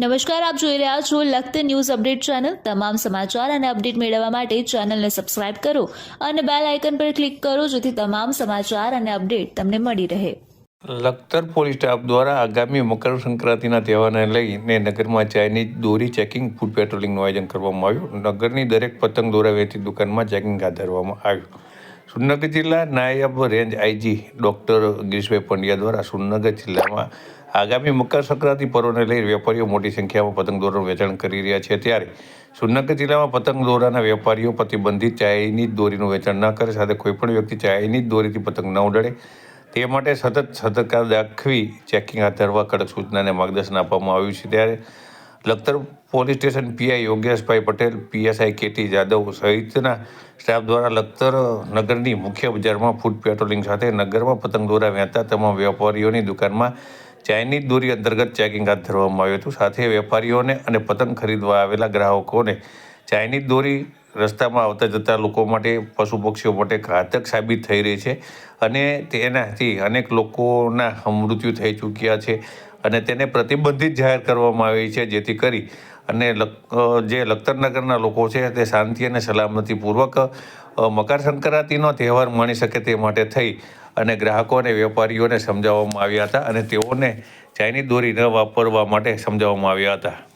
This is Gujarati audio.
નમસ્કાર, આપ જોઈ રહ્યા છો લખત ન્યૂઝ અપડેટ ચેનલ. તમામ સમાચાર અને અપડેટ મેળવવા માટે ચેનલને સબસ્ક્રાઇબ કરો અને બેલ આઇકન પર ક્લિક કરો જેથી તમામ સમાચાર અને અપડેટ તમને મળી રહે. લખતર પોલીસ સ્ટાફ દ્વારા આગામી મકર સંક્રાંતિના તહેવારને લઈને નગરમાં ચાઇનીઝ દોરી ચેકિંગ, ફૂડ પેટ્રોલિંગનું આયોજન કરવામાં આવ્યું. નગરની દરેક પતંગ દોરા વેચતી દુકાનમાં ચેકિંગ હાથ ધરવામાં આવ્યું. સુરનગર જિલ્લા નાયબ range IG doctor Girishbhai Pandya દ્વારા સુરનગર જિલ્લામાં આગામી મકર સંક્રાંતિ પર્વને લઈ વેપારીઓ મોટી સંખ્યામાં પતંગ દોરાનું વેચાણ કરી રહ્યા છે. ત્યારે સુરનગર જિલ્લામાં પતંગ દોરાના વેપારીઓ પ્રતિબંધિત ચાઇનીઝ દોરીનું વેચાણ ન કરે, સાથે કોઈપણ વ્યક્તિ ચાઇનીઝ દોરીથી પતંગ ન ઉડાડે. તે માટે સતત સતર્કતા દાખવી ચેકિંગ હાથ ધરવા કડક સૂચનાને માર્ગદર્શન આપવામાં આવ્યું છે. ત્યારે Lakhtar police station PI Yogeshbhai Patel, PSI KT Jadav સહિતના સ્ટાફ દ્વારા લખતર નગરની મુખ્ય બજારમાં ફૂડ પેટ્રોલિંગ સાથે નગરમાં પતંગ દોરા વહેતા તમામ વેપારીઓની દુકાનમાં ચાઇનીઝ દોરી અંતર્ગત ચેકિંગ હાથ ધરવામાં આવ્યું હતું. સાથે વેપારીઓને અને પતંગ ખરીદવા આવેલા ગ્રાહકોને ચાઇનીઝ દોરી રસ્તામાં આવતા જતા લોકો માટે પશુ પક્ષીઓ માટે ઘાતક સાબિત થઈ રહી છે અને તેનાથી અનેક લોકોના મૃત્યુ થઈ ચૂક્યા છે. અને તેને પ્રતિબંધિત જાહેર કરવામાં આવી છે જેથી કરી અને જે લખતરનગરના લોકો છે તે શાંતિ અને સલામતીપૂર્વક મકર સંક્રાંતિનો તહેવાર માણી શકે તે માટે થઈ અને ગ્રાહકો અને વેપારીઓને સમજાવવામાં આવ્યા હતા અને તેઓને ચાઇનીઝ દોરી ન વાપરવા માટે સમજાવવામાં આવ્યા હતા.